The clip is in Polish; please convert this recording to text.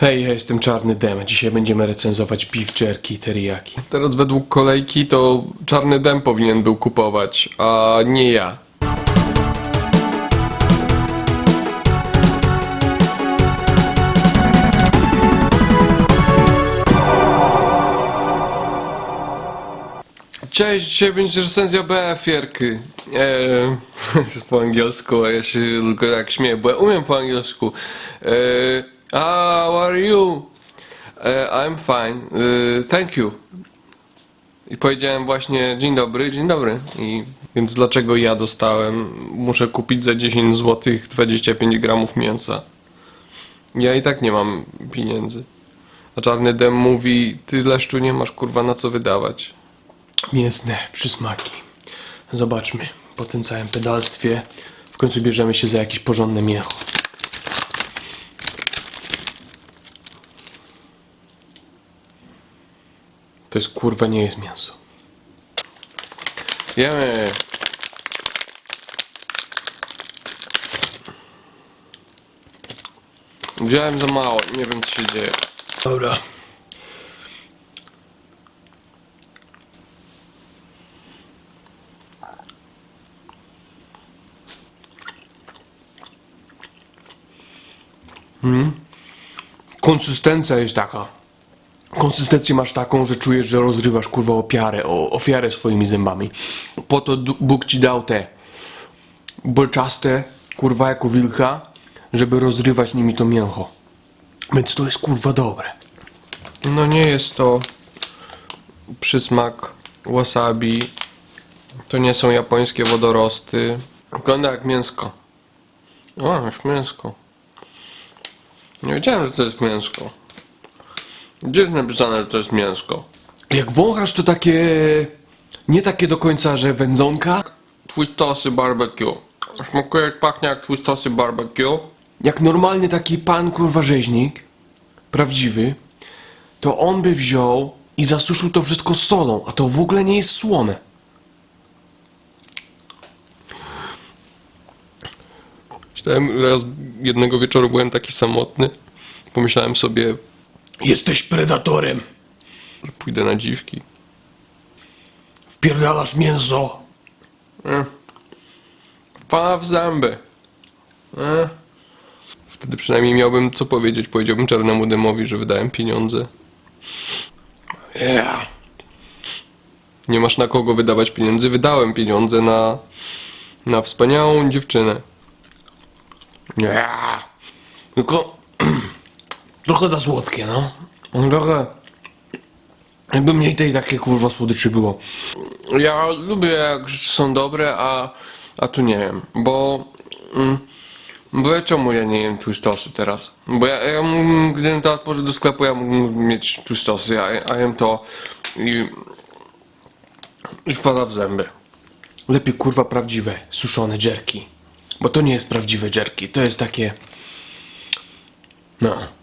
Hej, ja jestem Czarny Dem. Dzisiaj będziemy recenzować beef jerky teriyaki. Teraz według kolejki to Czarny Dem powinien był kupować, a nie ja. Cześć, dzisiaj będzie recenzja BF Fierki. Eee, po angielsku, a ja się tylko tak śmieję, bo ja umiem po angielsku. Eee, how are you? Eee, I'm fine, eee, thank you. I powiedziałem właśnie dzień dobry, dzień dobry. I więc dlaczego ja dostałem? Muszę kupić za 10 zł 25 gramów mięsa. Ja i tak nie mam pieniędzy. A czarny dem mówi, ty leszczu nie masz kurwa na co wydawać. Mięsne przysmaki. Zobaczmy. Po tym całym pedalstwie w końcu bierzemy się za jakieś porządne mięcho. To jest kurwa nie jest mięso. Jemy. Wziąłem za mało, nie wiem co się dzieje. Dobra. Hmm. Konsystencja jest taka. Konsystencję masz taką, że czujesz, że rozrywasz kurwa ofiarę, o, ofiarę swoimi zębami. Po to Bóg ci dał te bolczaste, kurwa jako wilka, żeby rozrywać nimi to mięcho. Więc to jest kurwa dobre. No nie jest to przysmak wasabi. To nie są japońskie wodorosty. Wygląda jak mięsko. O, już mięsko. Nie wiedziałem, że to jest mięsko. Gdzie jest napisane, że to jest mięsko? Jak wąchasz, to takie. Nie takie do końca, że wędzonka. Twistosy barbecue. Smakuje jak pachnie jak twistosy barbecue. Jak normalnie taki pan kurwa rzeźnik, prawdziwy, to on by wziął i zasuszył to wszystko z solą, a to w ogóle nie jest słone. Myślałem, raz jednego wieczoru byłem taki samotny. Pomyślałem sobie, Jesteś predatorem. pójdę na dziwki. Wpierdalasz mięso. E. Fa w zęby. E. Wtedy przynajmniej miałbym co powiedzieć. Powiedziałbym czarnemu demowi, że wydałem pieniądze. Yeah. Nie masz na kogo wydawać pieniędzy. Wydałem pieniądze na, na wspaniałą dziewczynę. Yeah. Tylko trochę za słodkie, no. Trochę. Jakby mniej tej takie kurwa słodyczy było. Ja lubię jak rzeczy są dobre, a, a tu nie wiem, bo... Mm, bo ja czemu ja nie jem twistosy teraz? Bo ja, ja gdybym teraz poszedł do sklepu, ja mógłbym mieć twistosy, a, a jem to i... i wpada w zęby. Lepiej kurwa prawdziwe, suszone dzierki. Bo to nie jest prawdziwe dzierki, to jest takie. No.